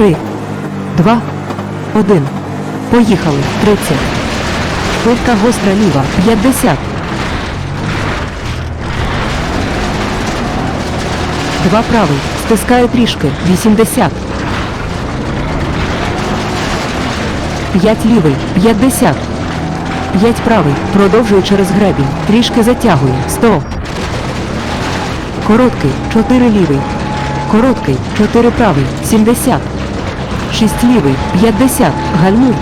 три, два, один. Поїхали. 30. Шпилька гостра ліва. 50. Два правий. Стискаю трішки. 80. П'ять лівий. 50. П'ять правий. Продовжую через гребінь. Трішки затягую. 100. Короткий. 4 лівий. Короткий. 4 правий. 70. 6 лівий. 50. Гальмуй.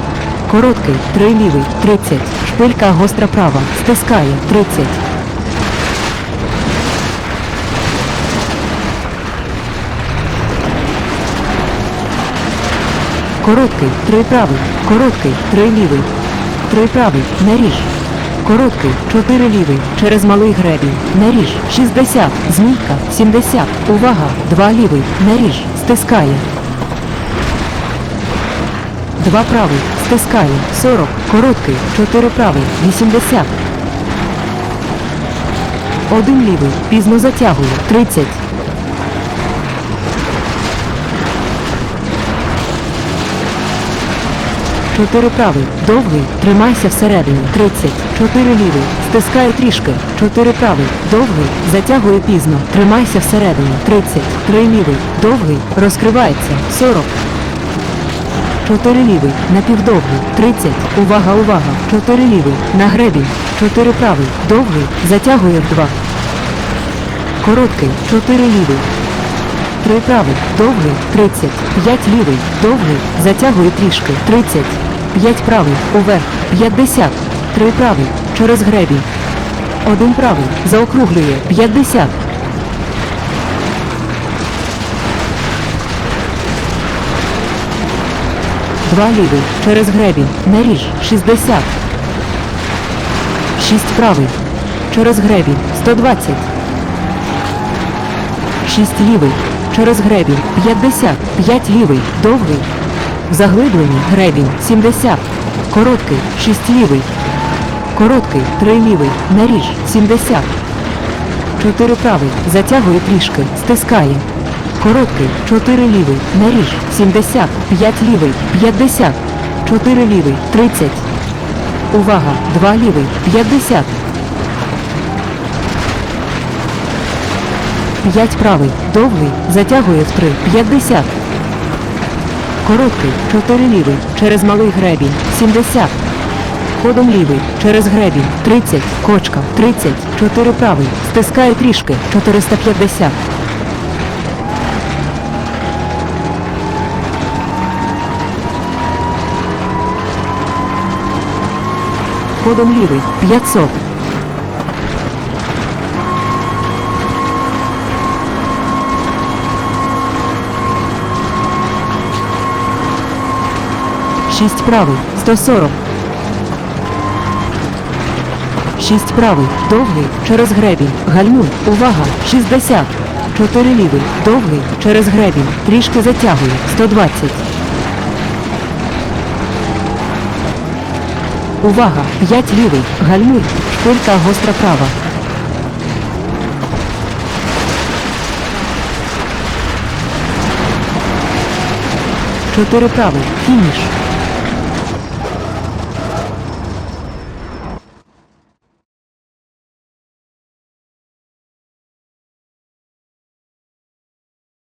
Короткий. 3 лівий. 30. Шпилька гостра права. Стискає. 30. Короткий, три правий, короткий, три лівий, три правий, наріж. Короткий, чотири лівий, через малий гребінь, наріж. 60, змійка, 70, увага, два лівий, наріж, стискає. Два правий, стискає, 40, короткий, чотири правий, 80. Один лівий, пізно затягує, 30. Чотири правий, довгий, тримайся всередині, 30, чотири лівий, стискай трішки, чотири правий, довгий, затягує пізно, тримайся всередині, 30, три лівий, довгий, розкривається, 40. Чотири лівий, напівдовгий, 30, увага, увага, чотири лівий, на гребінь, чотири правий, довгий, затягує в два. Короткий, чотири лівий, Три правий, довгий, 30, 5 лівий, довгий, затягує трішки, 30, 5 правий, уверх, 50, 3 правий, через гребінь, один правий, заокруглює, 50. Два лівий, через гребінь, наріж, 60. 6 правий, через гребінь, 120. 6 лівий, через гребінь, 50, 5 лівий, довгий, в заглибленні гребінь, 70, короткий, 6 лівий, короткий, 3 лівий, наріж, 70, 4 правий, затягує трішки, стискає, короткий, 4 лівий, наріж, 70, 5 лівий, 50, 4 лівий, 30, увага, 2 лівий, 50, 5 правий, довгий, затягує в 3, 50. Короткий, 4 лівий, через малий гребінь, 70. Ходом лівий, через гребінь, 30, кочка, 30, 4 правий, стискає трішки, 450. Ходом лівий, 500. Шість правий, 140. Шість правий, довгий, через гребінь, гальмуй, увага, 60. Чотири лівий, довгий, через гребінь, трішки затягує, 120. Увага, 5 лівий, гальмуй, шпилька гостра права. Чотири правий, фініш.